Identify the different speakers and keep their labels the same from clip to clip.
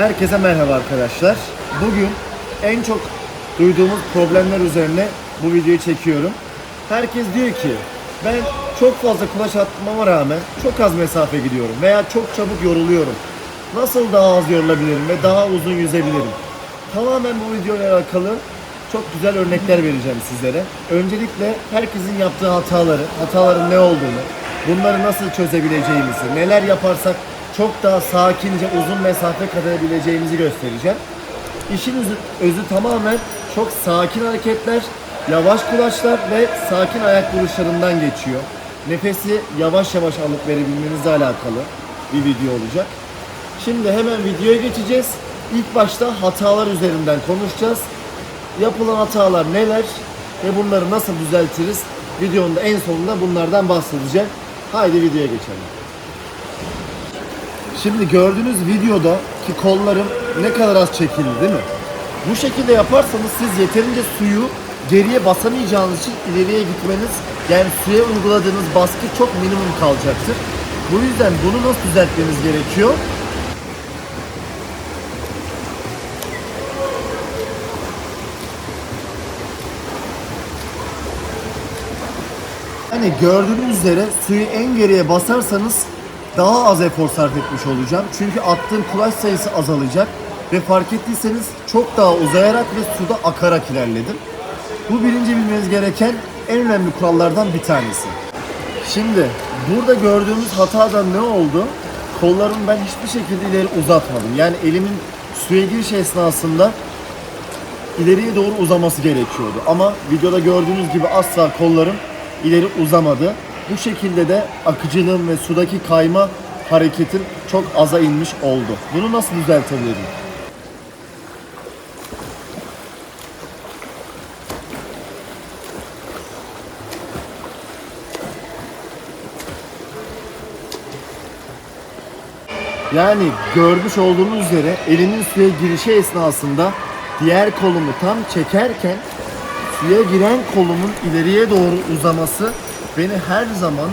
Speaker 1: Herkese merhaba arkadaşlar. Bugün en çok duyduğumuz problemler üzerine bu videoyu çekiyorum. Herkes diyor ki ben çok fazla kulaç atmama rağmen çok az mesafe gidiyorum veya çok çabuk yoruluyorum. Nasıl daha az yorulabilirim ve daha uzun yüzebilirim? Tamamen bu videoyla alakalı çok güzel örnekler vereceğim sizlere. Öncelikle herkesin yaptığı hataları, hataların ne olduğunu, bunları nasıl çözebileceğimizi, neler yaparsak çok daha sakince uzun mesafe kat edebileceğimizi göstereceğim. İşin özü, özü tamamen çok sakin hareketler, yavaş kulaçlar ve sakin ayak vuruşlarından geçiyor. Nefesi yavaş yavaş alıp verebilmenizle alakalı bir video olacak. Şimdi hemen videoya geçeceğiz. İlk başta hatalar üzerinden konuşacağız. Yapılan hatalar neler ve bunları nasıl düzeltiriz? Videonun en sonunda bunlardan bahsedeceğim. Haydi videoya geçelim. Şimdi gördüğünüz videoda ki kollarım ne kadar az çekildi değil mi? Bu şekilde yaparsanız siz yeterince suyu geriye basamayacağınız için ileriye gitmeniz yani suya uyguladığınız baskı çok minimum kalacaktır. Bu yüzden bunu nasıl düzeltmeniz gerekiyor? Hani gördüğünüz üzere suyu en geriye basarsanız daha az efor sarf etmiş olacağım. Çünkü attığım kulaç sayısı azalacak ve fark ettiyseniz çok daha uzayarak ve suda akarak ilerledim. Bu birinci bilmeniz gereken en önemli kurallardan bir tanesi. Şimdi burada gördüğümüz hatada ne oldu? Kollarımı ben hiçbir şekilde ileri uzatmadım. Yani elimin suya giriş esnasında ileriye doğru uzaması gerekiyordu. Ama videoda gördüğünüz gibi asla kollarım ileri uzamadı. Bu şekilde de akıcılığım ve sudaki kayma hareketim çok aza inmiş oldu. Bunu nasıl düzeltebilirim? Yani görmüş olduğunuz üzere elimin suya girişi esnasında diğer kolumu tam çekerken suya giren kolumun ileriye doğru uzaması beni her zaman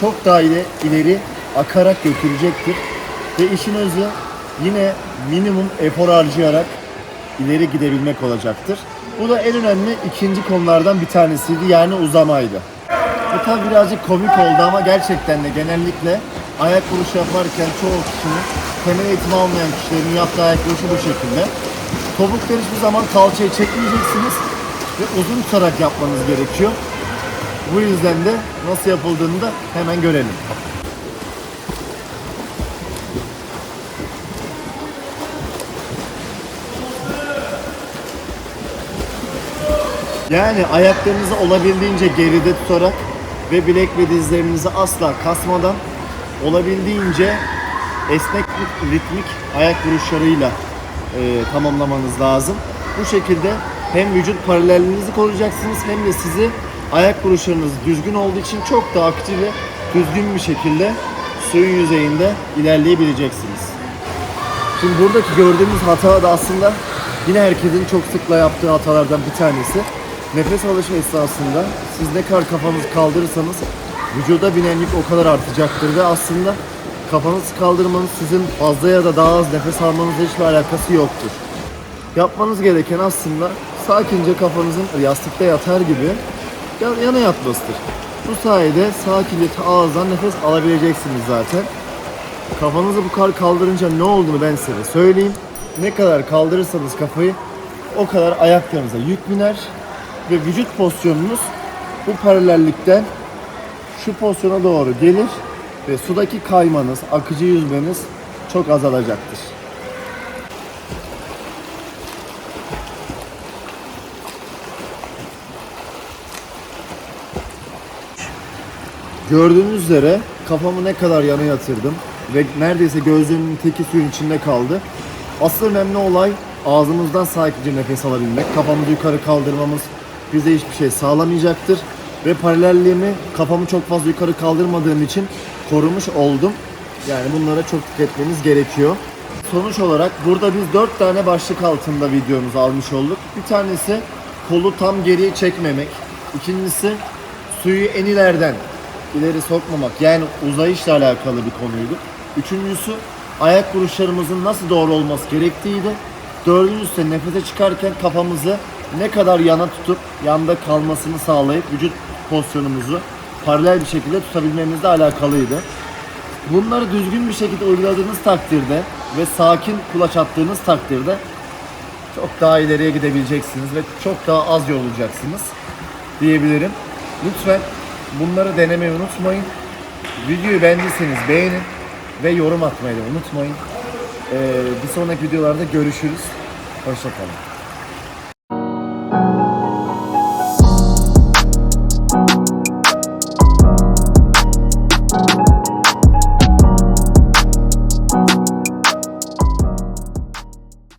Speaker 1: çok daha ile, ileri akarak götürecektir. Ve işin özü yine minimum efor harcayarak ileri gidebilmek olacaktır. Bu da en önemli ikinci konulardan bir tanesiydi yani uzamaydı. Bu tabi birazcık komik oldu ama gerçekten de genellikle ayak vuruşu yaparken çoğu kişinin temel eğitim almayan kişilerin yaptığı ayak vuruşu bu şekilde. Topukları hiçbir zaman kalçayı çekmeyeceksiniz ve uzun tutarak yapmanız gerekiyor. Bu yüzden de nasıl yapıldığını da hemen görelim. Yani ayaklarınızı olabildiğince geride tutarak ve bilek ve dizlerinizi asla kasmadan olabildiğince esnek ritmik ayak vuruşlarıyla e, tamamlamanız lazım. Bu şekilde hem vücut paralelliğinizi koruyacaksınız hem de sizi ayak vuruşlarınız düzgün olduğu için çok daha akıcı ve düzgün bir şekilde suyun yüzeyinde ilerleyebileceksiniz. Şimdi buradaki gördüğümüz hata da aslında yine herkesin çok sıkla yaptığı hatalardan bir tanesi. Nefes alışı esnasında siz ne kadar kafanızı kaldırırsanız vücuda binen yük o kadar artacaktır ve aslında kafanızı kaldırmanız sizin fazla ya da daha az nefes almanızla hiçbir alakası yoktur. Yapmanız gereken aslında sakince kafanızın yastıkta yatar gibi ya- yana yatmasıdır. Bu sayede sakince ağızdan nefes alabileceksiniz zaten. Kafanızı bu kadar kaldırınca ne olduğunu ben size söyleyeyim. Ne kadar kaldırırsanız kafayı o kadar ayaklarınıza yük biner ve vücut pozisyonunuz bu paralellikten şu pozisyona doğru gelir ve sudaki kaymanız, akıcı yüzmeniz çok azalacaktır. Gördüğünüz üzere kafamı ne kadar yana yatırdım ve neredeyse gözlerimin teki suyun içinde kaldı. Asıl önemli olay ağzımızdan sakince nefes alabilmek. Kafamızı yukarı kaldırmamız bize hiçbir şey sağlamayacaktır. Ve paralelliğimi kafamı çok fazla yukarı kaldırmadığım için korumuş oldum. Yani bunlara çok dikkat etmeniz gerekiyor. Sonuç olarak burada biz 4 tane başlık altında videomuzu almış olduk. Bir tanesi kolu tam geriye çekmemek. İkincisi suyu en ileriden ileri sokmamak yani uzayışla alakalı bir konuydu. Üçüncüsü ayak vuruşlarımızın nasıl doğru olması gerektiğiydi. Dördüncüsü nefese çıkarken kafamızı ne kadar yana tutup yanda kalmasını sağlayıp vücut pozisyonumuzu paralel bir şekilde tutabilmemizle alakalıydı. Bunları düzgün bir şekilde uyguladığınız takdirde ve sakin kulaç attığınız takdirde çok daha ileriye gidebileceksiniz ve çok daha az yorulacaksınız diyebilirim. Lütfen bunları denemeyi unutmayın. Videoyu beğendiyseniz beğenin ve yorum atmayı da unutmayın. Ee, bir sonraki videolarda görüşürüz. Hoşçakalın.